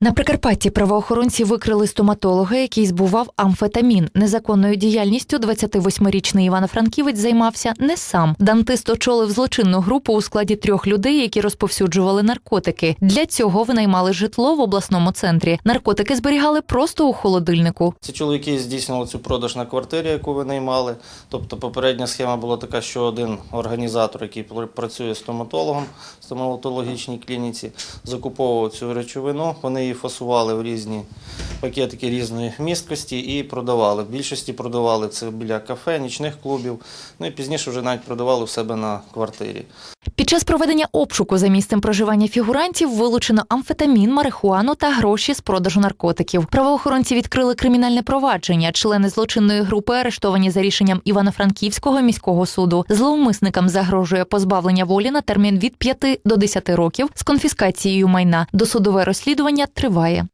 На Прикарпатті правоохоронці викрили стоматолога, який збував амфетамін. Незаконною діяльністю 28-річний Івано-Франківець займався не сам. Дантист очолив злочинну групу у складі трьох людей, які розповсюджували наркотики. Для цього винаймали житло в обласному центрі. Наркотики зберігали просто у холодильнику. Ці чоловіки здійснювали цю продаж на квартирі, яку ви наймали. Тобто попередня схема була така, що один організатор, який пр- працює стоматологом в стоматологічній клініці, закуповував цю речовину. Вони її фасували в різні пакетики різної місткості і продавали. В більшості продавали це біля кафе, нічних клубів. Ну і пізніше вже навіть продавали в себе на квартирі. Під час проведення обшуку за місцем проживання фігурантів вилучено амфетамін, марихуану та гроші з продажу наркотиків. Правоохоронці відкрили кримінальне провадження. Члени злочинної групи арештовані за рішенням Івано-Франківського міського суду. Зловмисникам загрожує позбавлення волі на термін від 5 до 10 років з конфіскацією майна. Досудове розслідування триває.